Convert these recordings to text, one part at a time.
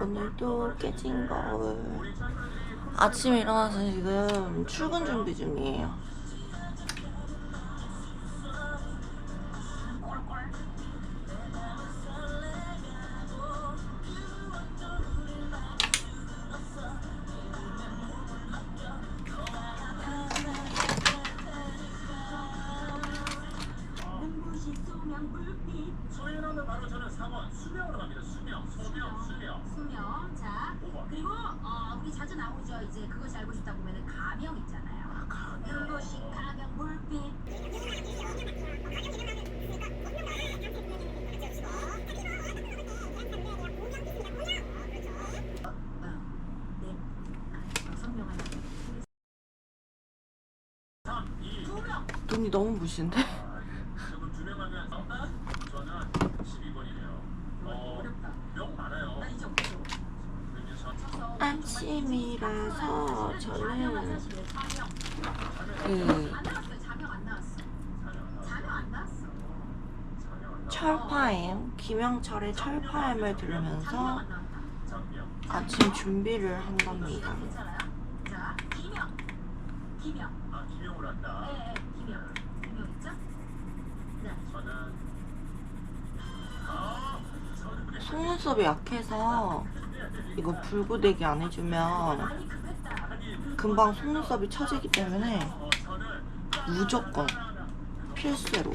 오늘도 깨진 거울. 아침에 일어나서 지금 출근 준비 중이에요. 나오죠. 이제 그것이 알고 싶다 보면은 가명 있잖아요. 가명. 눈부신 가명 물빛. 어, 네. 아, 성명 하나. 3, 2, 두 명. 눈이 너무 부신데? 지금 두 명 하면 저는 12번이네요. 어, 어렵다. 명 많아요. 나 이제 없어. 그러면 저 쳐서 아침이라서 저는. 이 나왔어. 철파엠 김영철의 철파엠을 들으면서. 아침 준비를 아, 저는 속눈썹이 약해서 이거 불고데기 안 해주면. 금방 속눈썹이 처지기 때문에 무조건 필수로.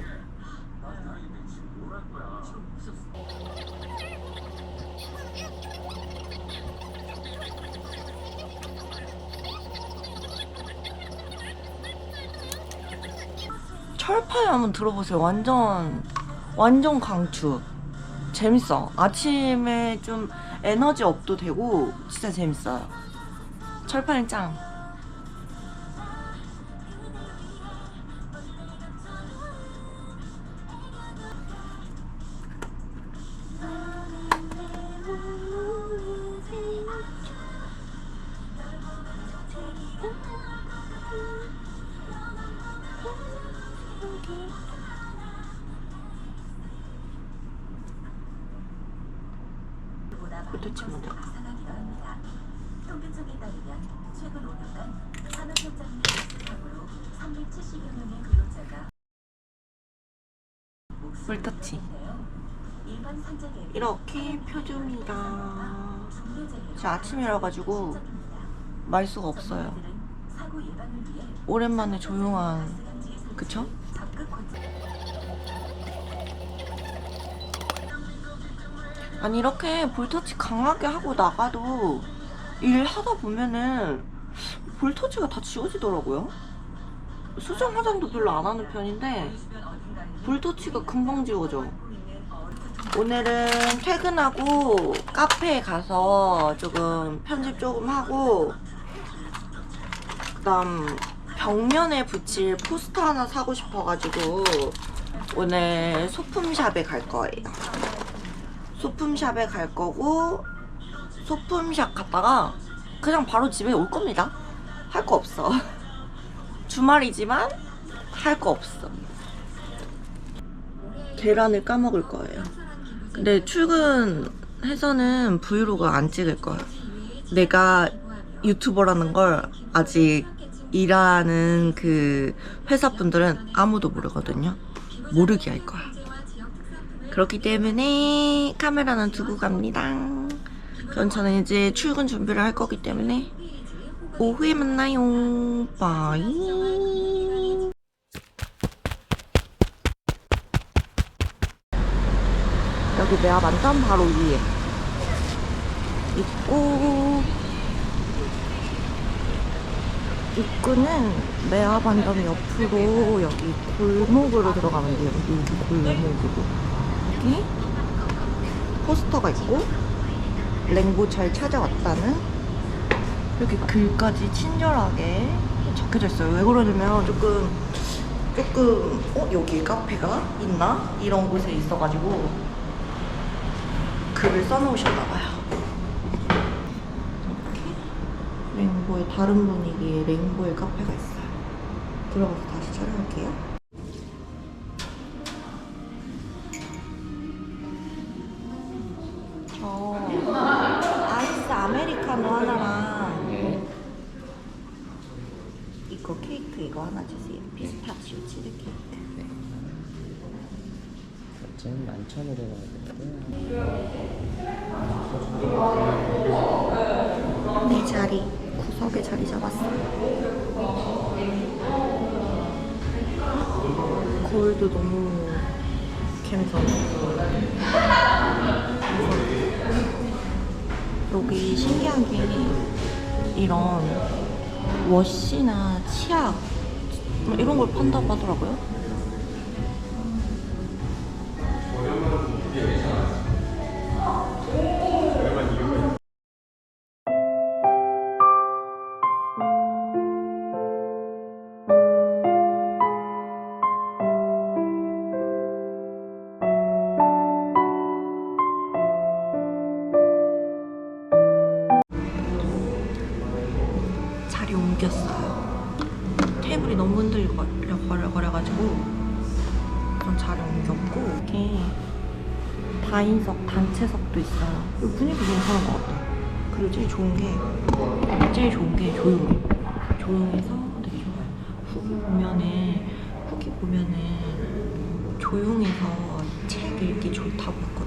철파에 한번 들어보세요. 완전 완전 강추. 재밌어. 아침에 좀 에너지 업도 되고 진짜 재밌어요. 철파는 짱. 뿔터치. 일반 산재에 이렇게 펴줍니다. 저 아침이라 가지고 말 수가 없어요. 오랜만에 조용한 그쵸? 적극 권장. 아니 이렇게 볼터치 강하게 하고 나가도 일 하다 보면은 볼터치가 다 지워지더라고요. 수정 화장도 별로 안 하는 편인데 볼터치가 금방 지워져. 오늘은 퇴근하고 카페에 가서 조금 편집 조금 하고 그 다음 벽면에 붙일 포스터 하나 사고 싶어가지고 오늘 소품샵에 갈 거예요. 소품샵에 갈 거고 소품샵 갔다가 그냥 바로 집에 올 겁니다. 할 거 없어. 주말이지만 할 거 없어. 계란을 까먹을 거예요. 근데 출근해서는 브이로그 안 찍을 거야. 내가 유튜버라는 걸 아직 일하는 그 회사 분들은 아무도 모르거든요. 모르게 할 거야. 그렇기 때문에 카메라는 두고 갑니다. 그럼 저는 이제 출근 준비를 할 거기 때문에 오후에 만나요. 바이. 여기 매화 만점 바로 위에 입구 입구는 매화 반점 옆으로 여기 골목으로 들어가면 돼요. 여기 골목으로 여기 포스터가 있고 랭보 잘 찾아왔다는 이렇게 글까지 친절하게 적혀져 있어요. 왜 그러냐면 조금 조금 어 여기 카페가 있나 이런 곳에 있어가지고 글을 써놓으셨나봐요. 레인보의 다른 분위기의 레인보의 카페가 있어요. 들어가서 다시 촬영할게요. 지금 만천으로 가야 되고요. 내 자리 구석에 자리 잡았어. 거울도 너무 감성. 여기 신기한 게 이런 워시나 치약 뭐 이런 걸 판다고 하더라고요. 4인석, 단체석도 있어요. 분위기 괜찮은 것 같아요. 그리고 제일 좋은 게, 네, 제일 좋은 게 조용해. 조용해서 되게 좋아요. 후기 보면은, 후기 보면은 조용해서 책 읽기 좋다고 했거든요.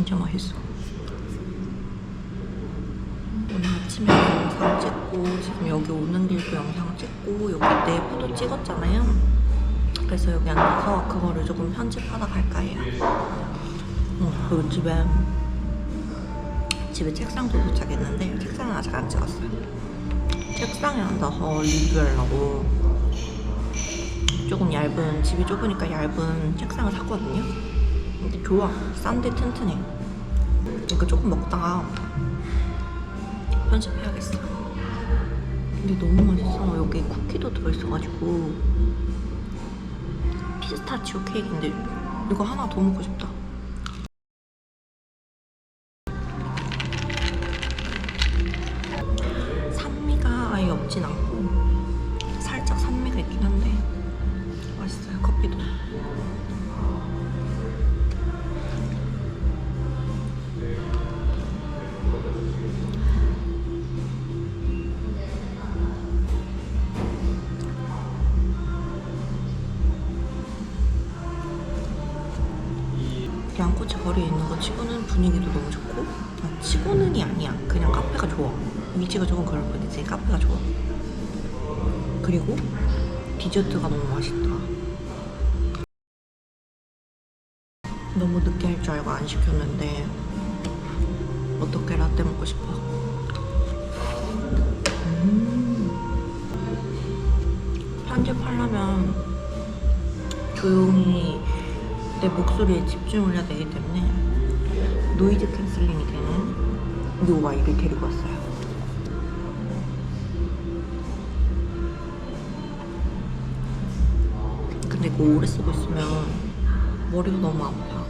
진짜 맛있어 오늘 아침에 영상 찍고 지금 여기 오는 길도 영상 찍고 여기 내부도 찍었잖아요. 그래서 여기 앉아서 그거를 조금 편집하다 갈까 해요. 어, 그리고 집에 집에 책상도 도착했는데 책상은 아직 안 찍었어요. 책상에 앉아서 리뷰하려고 조금 얇은 집이 좁으니까 얇은 책상을 샀거든요. 근데 좋아, 싼데 튼튼해. 이거 조금 먹다가 편집해야겠어. 근데 너무 맛있어. 여기 쿠키도 들어있어가지고 피스타치오 케이크인데 이거 하나 더 먹고 싶다. 치고는 분위기도 너무 좋고 아, 치고는이 아니야. 그냥 카페가 좋아. 위치가 조금 그럴 뿐이지 카페가 좋아. 그리고 디저트가 너무 맛있다. 너무 늦게 할 줄 알고 안 시켰는데 어떻게 라떼 먹고 싶어? 음. 편집하려면 조용히 내 목소리에 집중을 해야 되기 때문에 노이즈 캔슬링이 되는 요 와이를 데리고 왔어요. 근데 이거 오래 쓰고 있으면 머리가 너무 아파.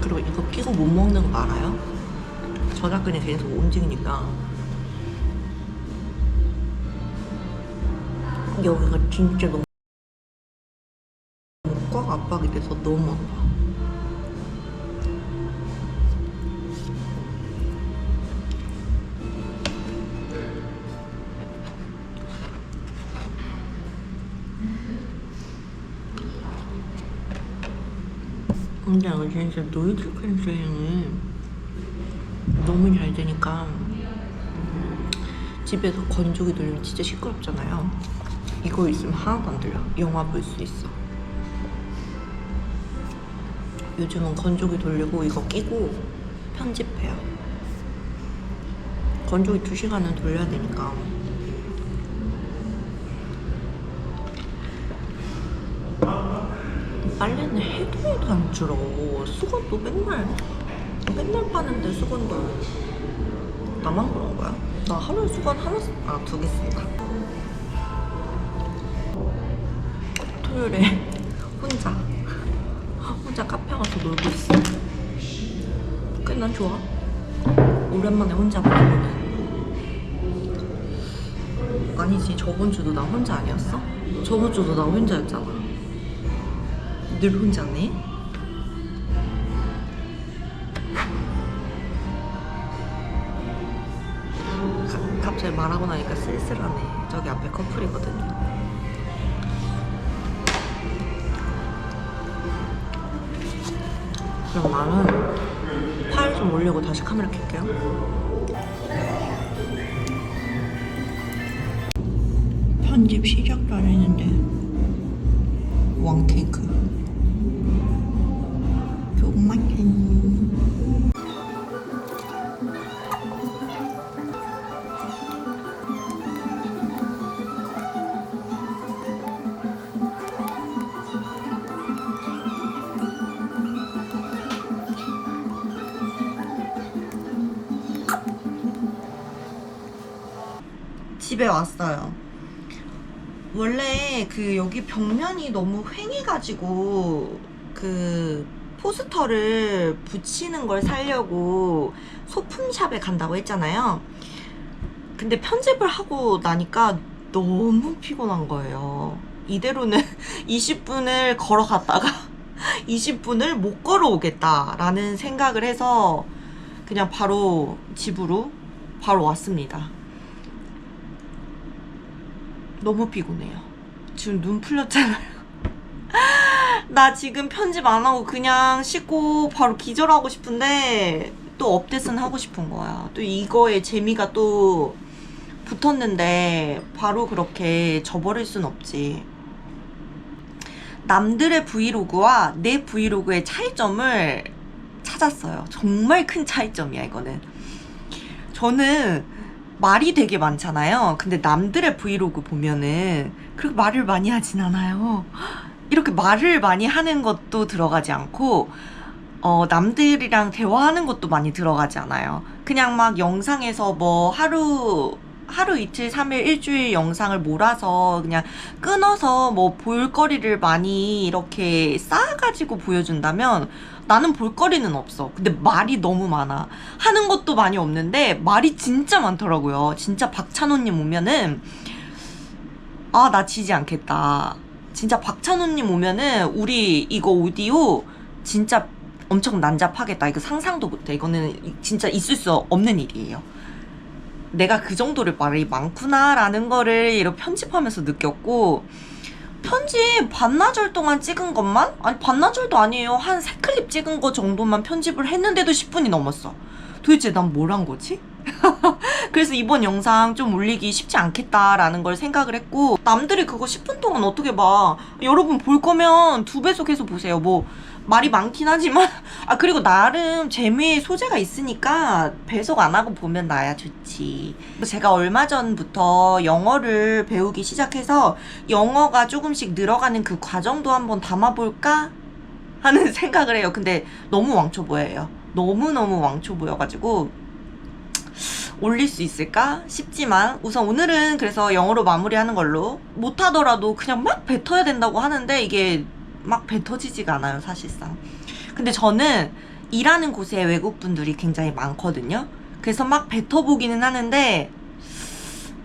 그리고 이거 끼고 못 먹는 거 알아요? 저작근이 계속 움직이니까 여기가 진짜 너무 꽉 압박이 돼서 너무 아파. 근데 이거 진짜 노이즈 캔슬링이 너무 잘 되니까 집에서 건조기 돌리면 진짜 시끄럽잖아요. 이거 있으면 하나도 안 들려. 영화 볼 수 있어. 요즘은 건조기 돌리고 이거 끼고 편집해요. 건조기 2시간은 돌려야 되니까. 빨래는 줄어. 수건도 맨날 맨날 파는데 수건도 나만 그런 거야? 나 하루에 수건 하나 아두 개 쓴다. 토요일에 혼자 혼자 카페 가서 놀고 있어. 꽤난 좋아. 오랜만에 혼자 보내는. 아니지 저번 주도 나 혼자 아니었어? 저번 주도 나 혼자였잖아. 늘 혼자네. 말하고 나니까 쓸쓸하네. 저기 앞에 커플이거든요. 그럼 나는 파일 좀 올리고 다시 카메라 켤게요. 편집 시작도 안 했는데 왕 케이크 조금만 집에 왔어요. 원래 그 여기 벽면이 너무 휑해가지고 그 포스터를 붙이는 걸 살려고 소품샵에 간다고 했잖아요. 근데 편집을 하고 나니까 너무 피곤한 거예요. 이대로는 20분을 걸어갔다가 20분을 못 걸어오겠다라는 생각을 해서 그냥 바로 집으로 바로 왔습니다. 너무 피곤해요. 지금 눈 풀렸잖아요. 나 지금 편집 안 하고 그냥 씻고 바로 기절하고 싶은데 또 업데이트는 하고 싶은 거야. 또 이거에 재미가 또 붙었는데 바로 그렇게 저버릴 순 없지. 남들의 브이로그와 내 브이로그의 차이점을 찾았어요. 정말 큰 차이점이야, 이거는. 저는 말이 되게 많잖아요. 근데 남들의 브이로그 보면은 그렇게 말을 많이 하진 않아요. 이렇게 말을 많이 하는 것도 들어가지 않고, 어, 남들이랑 대화하는 것도 많이 들어가지 않아요. 그냥 막 영상에서 뭐 하루, 하루 이틀, 삼일, 일주일 영상을 몰아서 그냥 끊어서 뭐 볼거리를 많이 이렇게 쌓아가지고 보여준다면 나는 볼거리는 없어. 근데 말이 너무 많아. 하는 것도 많이 없는데 말이 진짜 많더라고요. 진짜 박찬호님 오면은 아, 나 지지 않겠다. 진짜 박찬호님 오면은 우리 이거 오디오 진짜 엄청 난잡하겠다. 이거 상상도 못해. 이거는 이- 진짜 있을 수 없는 일이에요. 내가 그 정도로 말이 많구나라는 거를 이렇게 편집하면서 느꼈고 편집 반나절 동안 찍은 것만? 아니 반나절도 아니에요. 한 세 클립 찍은 거 정도만 편집을 했는데도 10분이 넘었어. 도대체 난 뭘 한 거지? 그래서 이번 영상 좀 올리기 쉽지 않겠다라는 걸 생각을 했고 남들이 그거 10분 동안 어떻게 봐 여러분 볼 거면 두 배속해서 보세요 뭐 말이 많긴 하지만 아 그리고 나름 재미의 소재가 있으니까 배속 안 하고 보면 나야 좋지. 제가 얼마 전부터 영어를 배우기 시작해서 영어가 조금씩 늘어가는 그 과정도 한번 담아볼까? 하는 생각을 해요. 근데 너무 왕초 보여요. 너무너무 왕초 보여가지고 올릴 수 있을까 싶지만 우선 오늘은 그래서 영어로 마무리하는 걸로. 못하더라도 그냥 막 뱉어야 된다고 하는데 이게 막 뱉어지지가 않아요 사실상 근데 저는 일하는 곳에 외국분들이 굉장히 많거든요. 그래서 막 뱉어보기는 하는데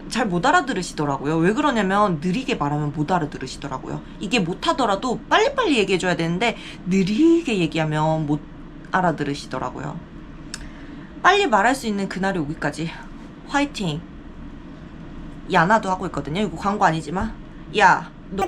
잘 못 알아들으시더라고요. 왜 그러냐면 느리게 말하면 못 알아들으시더라고요. 이게 못하더라도 빨리빨리 얘기해줘야 되는데 느리게 얘기하면 못 알아들으시더라고요. 빨리 말할 수 있는 그날이 오기까지 화이팅! 야나도 하고 있거든요. 이거 광고 아니지만 야, 너